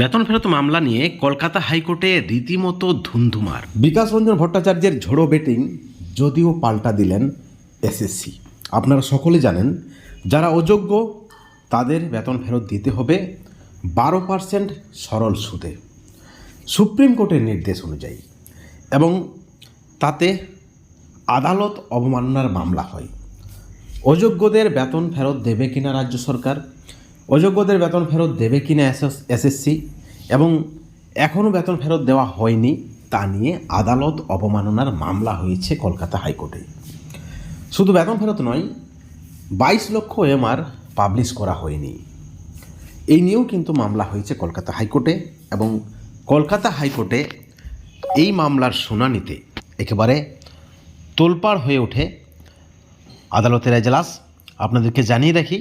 বেতন ফেরত মামলা নিয়ে কলকাতা হাইকোর্টে রীতিমতো ধুন্ধুমার। বিকাশ রঞ্জন ভট্টাচার্যের ঝোড়ো বেটিং যদিও পাল্টা দিলেন এসএসসি। আপনারা সকলে জানেন, যারা অযোগ্য, তাদের বেতন ফেরত দিতে হবে বারো পার্সেন্ট সরল সুদে। সুপ্রিম কোর্টের নির্দেশ অনুযায়ী। এবং তাতে আদালত অবমাননার মামলা হয়। অযোগ্যদের বেতন ফেরত দেবে কিনা রাজ্য সরকার অযোগ্যদের বেতন ফেরত দেবে কিনা এসএসসি এবং এখনও বেতন ফেরত দেওয়া হয়নি তা নিয়ে আদালত অবমাননার মামলা হয়েছে কলকাতা হাইকোর্টে। শুধু বেতন ফেরত নয়, বাইশ লক্ষ এমআর পাবলিশ করা হয়নি। এই নিয়েও কিন্তু মামলা হয়েছে কলকাতা হাইকোর্টে এবং কলকাতা হাইকোর্টে এই মামলার শুনানিতে একেবারে তোলপাড় হয়ে ওঠে আদালতের এজলাস। আপনাদেরকে জানিয়ে রাখি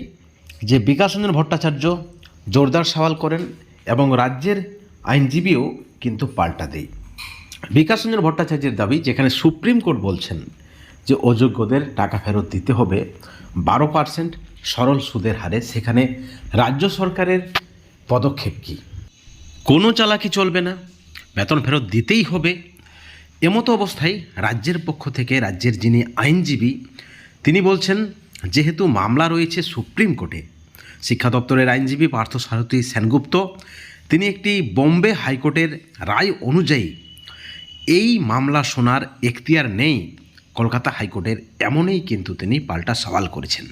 যে বিকাশ রঞ্জন ভট্টাচার্য জোরদার সওয়াল করেন এবং রাজ্যের আইনজীবীও কিন্তু পাল্টা দেয়। বিকাশ রঞ্জন ভট্টাচার্যের দাবি, যেখানে সুপ্রিম কোর্ট বলছেন যে অযোগ্যদের টাকা ফেরত দিতে হবে, বারো পার্সেন্ট সরল সুদের হারে। সেখানে রাজ্য সরকারের পদক্ষেপ কী? কোনো চালাকি চলবে না, বেতন ফেরত দিতেই হবে। এমতো অবস্থায় রাজ্যের পক্ষ থেকে রাজ্যের যিনি আইনজীবী, তিনি বলছেন যেহেতু মামলা রয়েছে সুপ্রিম কোর্টে, শিক্ষা দপ্তরের আইনজীবী পার্থ সারথী সেনগুপ্ত, তিনি একটি বোম্বে হাইকোর্টের রায় অনুযায়ী, এই মামলা শোনার এখতিয়ার নেই। কলকাতা হাইকোর্টের এমনই কিন্তু তিনি পাল্টা সওয়াল করেছেন।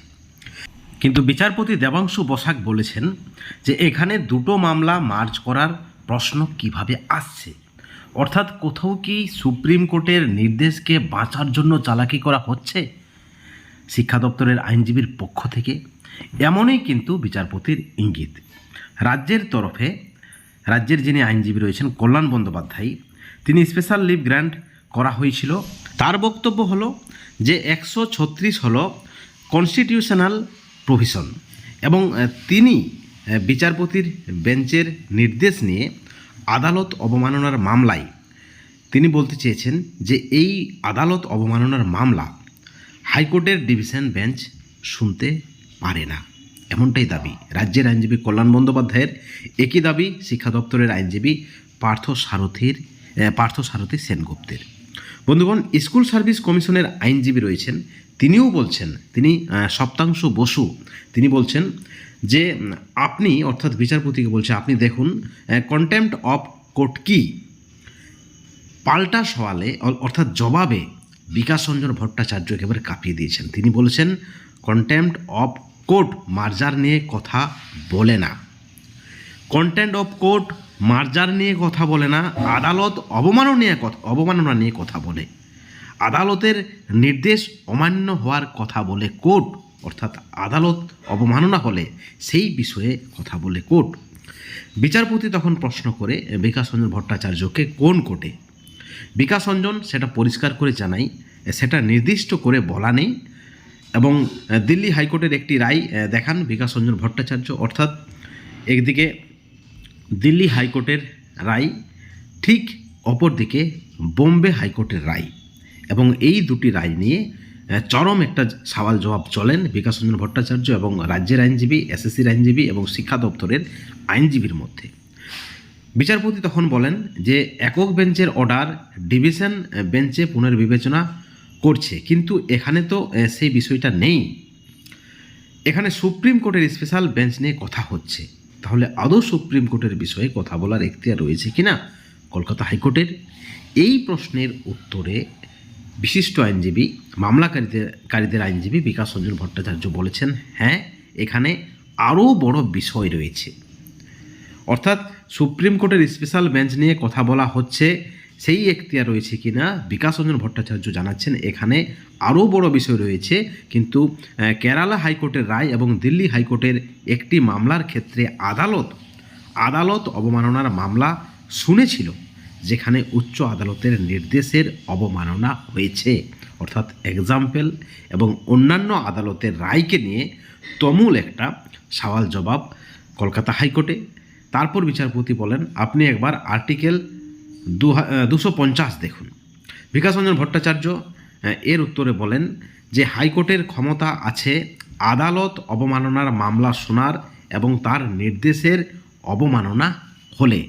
কিন্তু বিচারপতি দেবাংশু বসাক বলেছেন যে এখানে দুটো মামলা মার্জ করার প্রশ্ন কীভাবে আসছে? অর্থাৎ কোথাও কি সুপ্রিম কোর্টের নির্দেশকে বাঁচার জন্য চালাকি করা হচ্ছে? শিক্ষা দপ্তরের আইনজীবীর পক্ষ থেকে এমনই কিন্তু বিচারপতির ইঙ্গিত। রাজ্যের তরফে, রাজ্যের যিনি আইনজীবী রয়েছেন কল্যাণ বন্দ্যোপাধ্যায়, তিনি স্পেশাল লিভ গ্র্যান্ট করা হয়েছিল। তার বক্তব্য হলো যে একশো ছত্রিশ হলো কনস্টিটিউশনাল প্রভিশন এবং তিনি বিচারপতির বেঞ্চের নির্দেশ নিয়ে আদালত অবমাননার মামলায় তিনি বলতে চেয়েছেন যে এই আদালত অবমাননার মামলা হাইকোর্টের ডিভিশন বেঞ্চ শুনতে পারে না। এমনটাই দাবি রাজ্যের আইনজীবী কল্যাণ বন্দ্যোপাধ্যায়ের। একই দাবি শিক্ষা দপ্তরের আইনজীবী পার্থ সারথীর পার্থ সারথী সেনগুপ্তের। বন্ধুগণ, স্কুল সার্ভিস কমিশনের আইনজীবী রয়েছেন। তিনিও বলছেন, তিনি সপ্তাংশ বসু, তিনি বলছেন যে, আপনি, অর্থাৎ বিচারপতিকে বলছে, আপনি দেখুন কন্টেম্পট অফ কোর্ট কি? পাল্টা সওয়ালে অর্থাৎ জবাবে বিকাশ রঞ্জন ভট্টাচার্য একেবারে কাঁপিয়ে দিয়েছেন। তিনি বলেছেন কন্টেম্পট অফ কোর্ট মার্জার নিয়ে কথা বলে না। কন্টেন্ট অফ কোর্ট মার্জার নিয়ে কথা বলে না, আদালত অবমাননা নিয়ে কথা অবমাননা নিয়ে কথা বলে। আদালতের নির্দেশ অমান্য হওয়ার কথা বলে কোর্ট, অর্থাৎ আদালত অবমাননা হলে সেই বিষয়ে কথা বলে কোর্ট। বিচারপতি তখন প্রশ্ন করে বিকাশ রঞ্জন ভট্টাচার্যকে কোন কোর্টে? বিকাশ অঞ্জন সেটা পরিষ্কার করে জানাই, সেটা নির্দিষ্ট করে বলা নেই এবং দিল্লি হাইকোর্টের একটি রায় দেখান বিকাশ রঞ্জন ভট্টাচার্য। অর্থাৎ একদিকে দিল্লি হাইকোর্টের রায়, ঠিক অপরদিকে বোম্বে হাইকোর্টের রায় এবং এই দুটি রায় নিয়ে চরম একটা সওয়াল জবাব চলেন বিকাশ রঞ্জন ভট্টাচার্য এবং রাজ্যের আইনজীবী, এসএসসির আইনজীবী এবং শিক্ষা দপ্তরের আইনজীবীর মধ্যে। বিচারপতি তখন বলেন যে একক বেঞ্চের অর্ডার ডিভিশন বেঞ্চে পুনর্বিবেচনা করছে, কিন্তু এখানে তো সেই বিষয়টা নেই। এখানে সুপ্রিম কোর্টের স্পেশাল বেঞ্চ নিয়ে কথা হচ্ছে। তাহলে আদৌ সুপ্রিম কোর্টের বিষয়ে কথা বলার এখতিয়ার রয়েছে কি না কলকাতা হাইকোর্টের? এই প্রশ্নের উত্তরে বিশিষ্ট আইনজীবী, মামলাকারীদের, কারীদের আইনজীবী বিকাশ রঞ্জন ভট্টাচার্য বলেছেন হ্যাঁ এখানে আরও বড় বিষয় রয়েছে। অর্থাৎ সুপ্রিম কোর্টের স্পেশাল বেঞ্চ নিয়ে কথা বলা হচ্ছে, সেই এখতিয়ার রয়েছে কিনা বিকাশ রঞ্জন ভট্টাচার্য জানাচ্ছেন। এখানে আরও বড় বিষয় রয়েছে, কিন্তু কেরালা হাইকোর্টের রায় এবং দিল্লি হাইকোর্টের একটি মামলার ক্ষেত্রে আদালত আদালত অবমাননার মামলা শুনেছিল, যেখানে উচ্চ আদালতের নির্দেশের অবমাননা হয়েছে। অর্থাৎ এক্সাম্পল এবং অন্যান্য আদালতের রায়কে নিয়ে তমুল একটা সওয়াল জবাব কলকাতা হাইকোর্টে তারপর বিচারপতি বলেন, আপনি একবার আর্টিকেল দুশো পঞ্চাশ দেখুন। বিকাশ রঞ্জন ভট্টাচার্য এর উত্তরে বলেন যে, হাইকোর্টের ক্ষমতা আছে আদালত অবমাননার মামলা শোনার এবং তার নির্দেশের অবমাননা হলে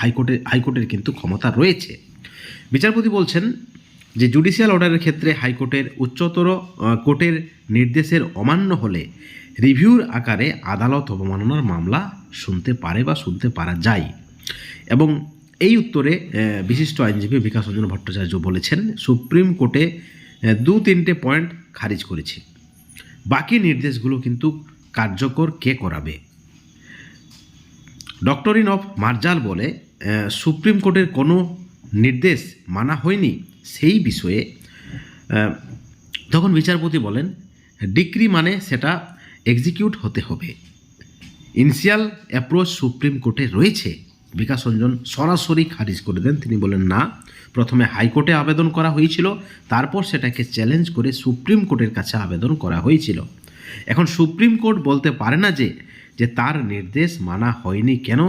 হাইকোর্টের হাইকোর্টের কিন্তু ক্ষমতা রয়েছে। বিচারপতি বলছেন যে, জুডিশিয়াল অর্ডারের ক্ষেত্রে হাইকোর্টের উচ্চতর কোর্টের নির্দেশের অমান্য হলে রিভিউর আকারে আদালত অবমাননার মামলা শুনতে পারে বা শুনতে পারা যায়। এবং এই উত্তরে বিশিষ্ট আইনজীবী বিকাশ রঞ্জন ভট্টাচার্য বলেছেন, সুপ্রিম কোর্টে দু তিনটে পয়েন্ট খারিজ করেছে। বাকি নির্দেশগুলো কিন্তু কার্যকর কে করাবে? ডক্টরিন অফ মার্জাল বলে সুপ্রিম কোর্টের কোনো নির্দেশ মানা হয়নি সেই বিষয়ে তখন বিচারপতি বলেন, ডিক্রি মানে সেটা এক্সিকিউট হতে হবে। ইনিশিয়াল অ্যাপ্রোচ সুপ্রিম কোর্টে রয়েছে। বিকাশ রঞ্জন সরাসরি খারিজ করে দেন। তিনি বলেন, না, প্রথমে হাইকোর্টে আবেদন করা হয়েছিল, তারপর সেটাকে চ্যালেঞ্জ করে সুপ্রিম কোর্টের কাছে আবেদন করা হয়েছিল। এখন সুপ্রিম কোর্ট বলতে পারে না যে যে তার নির্দেশ মানা হয়নি কেন?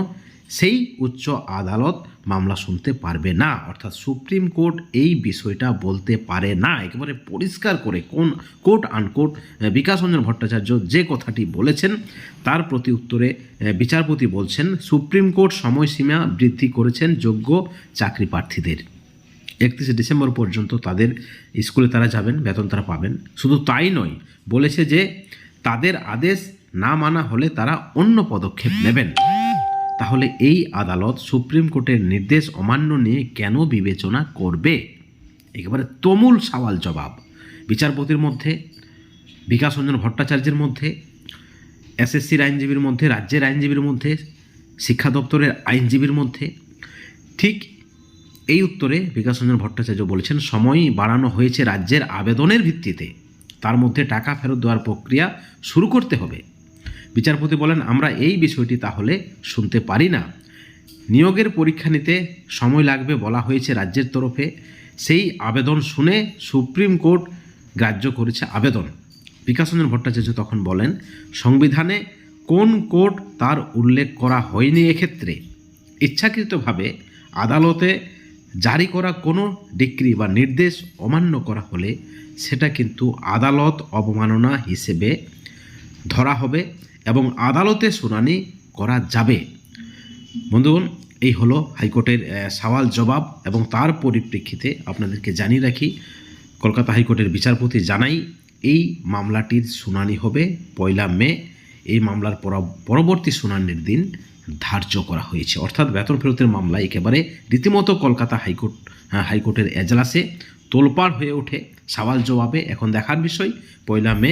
সেই উচ্চ আদালত মামলা শুনতে পারবে না। অর্থাৎ সুপ্রিম কোর্ট এই বিষয়টা বলতে পারে না। একেবারে পরিষ্কার করে কোন কোর্ট আনকোর্ট বিকাশ রঞ্জন ভট্টাচার্য যে কথাটি বলেছেন, তার প্রতি উত্তরে বিচারপতি বলছেন, সুপ্রিম কোর্ট সময়সীমা বৃদ্ধি করেছেন যোগ্য চাকরি প্রার্থীদের। একত্রিশে ডিসেম্বর পর্যন্ত তাদের স্কুলে তারা যাবেন, বেতন তারা পাবেন। শুধু তাই নয়, বলেছে যে তাদের আদেশ না মানা হলে তারা অন্য পদক্ষেপ নেবেন। তাহলে এই আদালত সুপ্রিম কোর্টের নির্দেশ অমান্য নিয়ে কেন বিবেচনা করবে? একেবারে তমুল সওয়াল জবাব। বিচারপতির মধ্যে বিকাশ রঞ্জন ভট্টাচার্যের মধ্যে, এসএসসির আইনজীবীর মধ্যে, রাজ্যের আইনজীবীর মধ্যে, শিক্ষা দপ্তরের আইনজীবীর মধ্যে। ঠিক এই উত্তরে বিকাশ রঞ্জন ভট্টাচার্য বলেছেন, সময় বাড়ানো হয়েছে রাজ্যের আবেদনের ভিত্তিতে। তার মধ্যে টাকা ফেরত দেওয়ার প্রক্রিয়া শুরু করতে হবে। বিচারপতি বলেন, আমরা এই বিষয়টি তাহলে শুনতে পারি না। নিয়োগের পরীক্ষা নিতে সময় লাগবে বলা হয়েছে রাজ্যের তরফে। সেই আবেদন শুনে সুপ্রিম কোর্ট গ্রাহ্য করেছে আবেদন। বিকাশ রঞ্জন ভট্টাচার্য তখন বলেন, সংবিধানে কোন কোর্ট তার উল্লেখ করা হয়নি এক্ষেত্রে? ইচ্ছাকৃতভাবে আদালতে জারি করা কোনো ডিক্রি বা নির্দেশ অমান্য করা হলে সেটা কিন্তু আদালত অবমাননা হিসেবে ধরা হবে। এবং আদালতে শুনানি করা যাবে। বন্ধুগণ, এই হলো হাইকোর্টের সওয়াল জবাব এবং তার পরিপ্রেক্ষিতে আপনাদেরকে জানিয়ে রাখি, কলকাতা হাইকোর্টের বিচারপতি জানাই, এই মামলাটির শুনানি হবে পয়লা মে। এই মামলার পর- পরবর্তী শুনানির দিন ধার্য করা হয়েছে। অর্থাৎ বেতন ফেরতের মামলা একেবারে রীতিমতো কলকাতা হাইকোর্ট হাইকোর্টের এজলাসে তোলপাড় হয়ে ওঠে। সওয়াল জবাবে, এখন দেখার বিষয়, পয়লা মে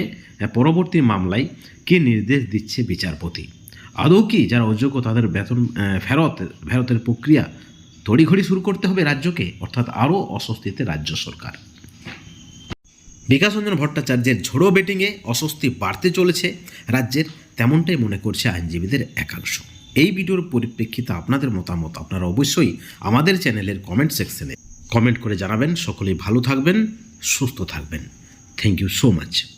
পরবর্তী মামলায় কী নির্দেশ দিচ্ছে বিচারপতি? আদৌ কি যারা অযোগ্য তাদের বেতন ফেরত, ফেরতের প্রক্রিয়া তড়িঘড়ি শুরু করতে হবে রাজ্যকে, অর্থাৎ আরও অস্বস্তিতে রাজ্য সরকার? বিকাশ রঞ্জন ভট্টাচার্যের ঝোড়ো বেটিংয়ে অস্বস্তি বাড়তে চলেছে। রাজ্যের তেমনটাই মনে করছে আইনজীবীদের একাংশ। এই ভিডিওর পরিপ্রেক্ষিতে আপনাদের মতামত আপনারা অবশ্যই আমাদের চ্যানেলের কমেন্ট সেকশনে কমেন্ট করে জানাবেন। সকলেই ভালো থাকবেন সুস্থ থাকবেন। Thank you so much